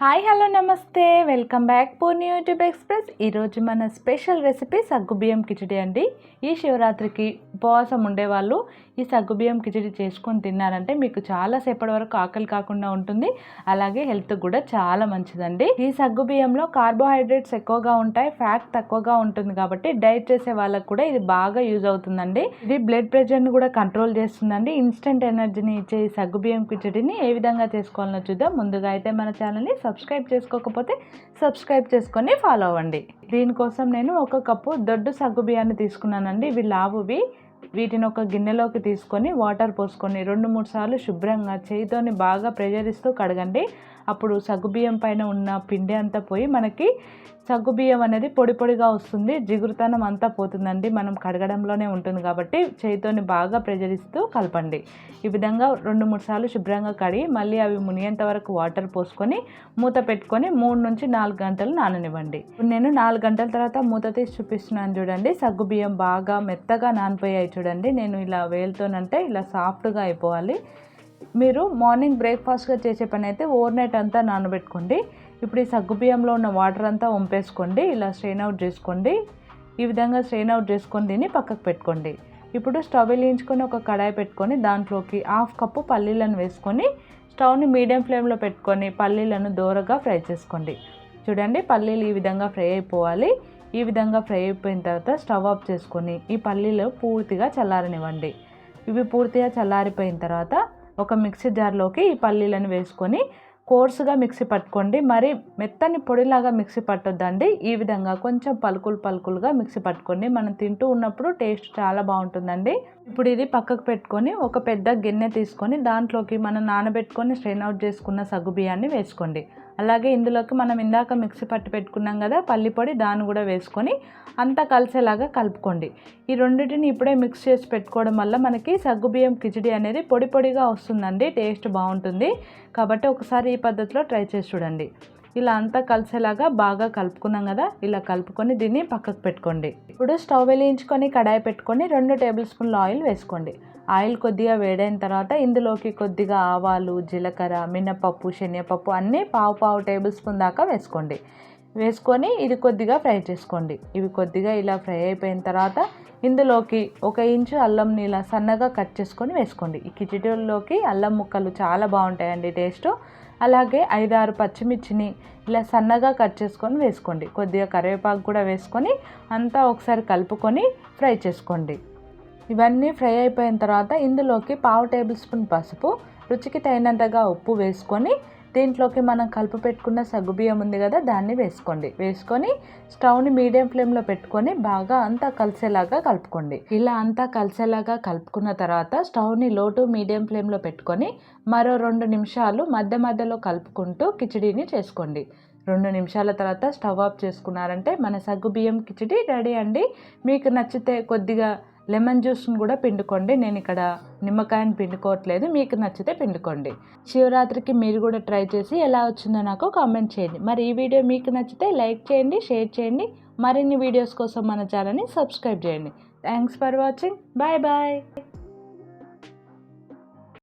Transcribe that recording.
Hi hello నమస్తే. Welcome back Purni YouTube express. ఈరోజు మన స్పెషల్ రెసిపీ సగ్గుబియ్యం కిచడి అండి. ఈ శివరాత్రికి ఉపవాసం ఉండేవాళ్ళు. ఈ సగ్గుబియ్యం కిచడి చేసుకొని తిన్నారంటే మీకు చాలా సేపటి వరకు ఆకలి కాకుండా ఉంటుంది. అలాగే హెల్త్ కూడా చాలా మంచిదండి. ఈ సగ్గుబియ్యంలో కార్బోహైడ్రేట్స్ ఎక్కువగా ఉంటాయి ఫ్యాట్ తక్కువగా ఉంటుంది కాబట్టి డైట్ చేసే వాళ్ళకు కూడా ఇది బాగా యూజ్ అవుతుందండి. ఇది బ్లడ్ ప్రెషర్ని కూడా కంట్రోల్ చేస్తుందండి. ఇన్స్టెంట్ ఎనర్జీని ఇచ్చే ఈ సగ్గుబియ్యం కిచడిని ఏ విధంగా చేసుకోవాలో చూద్దాం. ముందుగా అయితే మన ఛానల్ని సబ్స్క్రైబ్ చేసుకోకపోతే సబ్స్క్రైబ్ చేసుకొని ఫాలో అవ్వండి. దీనికోసం నేను ఒక కప్పు దొడ్డు సగ్గు బియ్యాన్ని తీసుకున్నానండి. ఇవి లావువి. వీటిని ఒక గిన్నెలోకి తీసుకొని వాటర్ పోసుకొని రెండు మూడు సార్లు శుభ్రంగా చేయితోని బాగా ప్రెషర్ ఇస్తూ కడగండి. అప్పుడు సగ్గుబియ్యం పైన ఉన్న పిండి అంతా పోయి మనకి సగ్గుబియ్యం అనేది పొడి పొడిగా వస్తుంది. జిగురుతనం అంతా పోతుందండి. మనం కడగడంలోనే ఉంటుంది కాబట్టి చేయితోని బాగా ప్రెజర్ ఇస్తూ కలపండి. ఈ విధంగా రెండు మూడు సార్లు శుభ్రంగా కడిగి మళ్ళీ అవి మునిగేంత వరకు వాటర్ పోసుకొని మూత పెట్టుకొని మూడు నుంచి నాలుగు గంటలు నాననివ్వండి. నేను నాలుగు గంటల తర్వాత మూత తీసి చూపిస్తున్నాను చూడండి. సగ్గుబియ్యం బాగా మెత్తగా నానిపోయాయి. చూడండి నేను ఇలా వేలుతోనంటే ఇలా సాఫ్ట్గా అయిపోవాలి. మీరు మార్నింగ్ బ్రేక్ఫాస్ట్గా చేసే పని అయితే ఓవర్ నైట్ అంతా నానబెట్టుకోండి. ఇప్పుడు ఈ సగ్గుబియ్యంలో ఉన్న వాటర్ అంతా వంపేసుకోండి ఇలా స్ట్రెయిన్ అవుట్ చేసుకోండి. ఈ విధంగా స్ట్రెయిన్ అవుట్ చేసుకొని దీన్ని పక్కకు పెట్టుకోండి. ఇప్పుడు స్టవ్ వెలిగించుకొని ఒక కడాయి పెట్టుకొని దాంట్లోకి హాఫ్ కప్పు పల్లీలను వేసుకొని స్టవ్ని మీడియం ఫ్లేమ్లో పెట్టుకొని పల్లీలను దూరగా ఫ్రై చేసుకోండి. చూడండి పల్లీలు ఈ విధంగా ఫ్రై అయిపోవాలి. ఈ విధంగా ఫ్రై అయిపోయిన తర్వాత స్టవ్ ఆఫ్ చేసుకొని ఈ పల్లీలు పూర్తిగా చల్లారనివ్వండి. ఇవి పూర్తిగా చల్లారిపోయిన తర్వాత ఒక మిక్సీ జార్లోకి ఈ పల్లీలను వేసుకొని కోర్సుగా మిక్సీ పట్టుకోండి. మరి మెత్తని పొడిలాగా మిక్సీ పట్టొద్దండి. ఈ విధంగా కొంచెం పలుకులు పలుకులుగా మిక్సీ పట్టుకోండి. మనం తింటూ ఉన్నప్పుడు టేస్ట్ చాలా బాగుంటుందండి. ఇప్పుడు ఇది పక్కకు పెట్టుకొని ఒక పెద్ద గిన్నె తీసుకొని దాంట్లోకి మనం నానబెట్టుకొని స్ట్రెయిన్ అవుట్ చేసుకున్న సగ్గు బియ్యాన్ని వేసుకోండి. అలాగే ఇందులోకి మనం ఇందాక మిక్సీ పట్టి పెట్టుకున్నాం కదా పల్లి పొడి దాన్ని కూడా వేసుకొని అంతా కలిసేలాగా కలుపుకోండి. ఈ రెండింటిని ఇప్పుడే మిక్స్ చేసి పెట్టుకోవడం వల్ల మనకి సగ్గుబియ్యం కిచిడి అనేది పొడి పొడిగా వస్తుందండి టేస్ట్ బాగుంటుంది. కాబట్టి ఒకసారి ఈ పద్ధతిలో ట్రై చేసి చూడండి. ఇలా అంతా కలిసేలాగా బాగా కలుపుకున్నాం కదా ఇలా కలుపుకొని దీన్ని పక్కకు పెట్టుకోండి. ఇప్పుడు స్టవ్ వెలిగించుకొని కడాయి పెట్టుకొని రెండు టేబుల్ స్పూన్ల ఆయిల్ వేసుకోండి. ఆయిల్ కొద్దిగా వేడైన తర్వాత ఇందులోకి కొద్దిగా ఆవాలు జీలకర్ర మినపప్పు శనగపప్పు అన్నీ పావు పావు టేబుల్ స్పూన్ దాకా వేసుకోండి. వేసుకొని ఇది కొద్దిగా ఫ్రై చేసుకోండి. ఇవి కొద్దిగా ఇలా ఫ్రై అయిపోయిన తర్వాత ఇందులోకి ఒక ఇంచు అల్లం నీళ్ళ సన్నగా కట్ చేసుకొని వేసుకోండి. ఈ కిచిడీల్లోకి అల్లం ముక్కలు చాలా బాగుంటాయండి టేస్ట్. అలాగే ఐదారు పచ్చిమిర్చిని ఇలా సన్నగా కట్ చేసుకొని వేసుకోండి. కొద్దిగా కరివేపాకు కూడా వేసుకొని అంతా ఒకసారి కలుపుకొని ఫ్రై చేసుకోండి. ఇవన్నీ ఫ్రై అయిపోయిన తర్వాత ఇందులోకి పావు టేబుల్ స్పూన్ పసుపు రుచికి తగినంతగా ఉప్పు వేసుకొని దీంట్లోకి మనం కలుపు పెట్టుకున్న సగ్గుబియ్యం ఉంది కదా దాన్ని వేసుకోండి. వేసుకొని స్టవ్ని మీడియం ఫ్లేమ్లో పెట్టుకొని బాగా అంతా కలిసేలాగా కలుపుకోండి. ఇలా అంతా కలిసేలాగా కలుపుకున్న తర్వాత స్టవ్ని లో టు మీడియం ఫ్లేమ్లో పెట్టుకొని మరో రెండు నిమిషాలు మధ్య మధ్యలో కలుపుకుంటూ కిచడీని చేసుకోండి. రెండు నిమిషాల తర్వాత స్టవ్ ఆఫ్ చేసుకున్నారంటే మన సగ్గుబియ్యం కిచడీ రెడీ అండి. మీకు నచ్చితే కొద్దిగా లెమన్ జ్యూస్ని కూడా పిండుకోండి. నేను ఇక్కడ నిమ్మకాయని పిండుకోవట్లేదు. మీకు నచ్చితే పిండుకోండి. శివరాత్రికి మీరు కూడా ట్రై చేసి ఎలా వచ్చిందో నాకు కామెంట్ చేయండి. మరి ఈ వీడియో మీకు నచ్చితే లైక్ చేయండి షేర్ చేయండి. మరిన్ని వీడియోస్ కోసం మన ఛానల్ని సబ్స్క్రైబ్ చేయండి. Thanks for watching. Bye bye.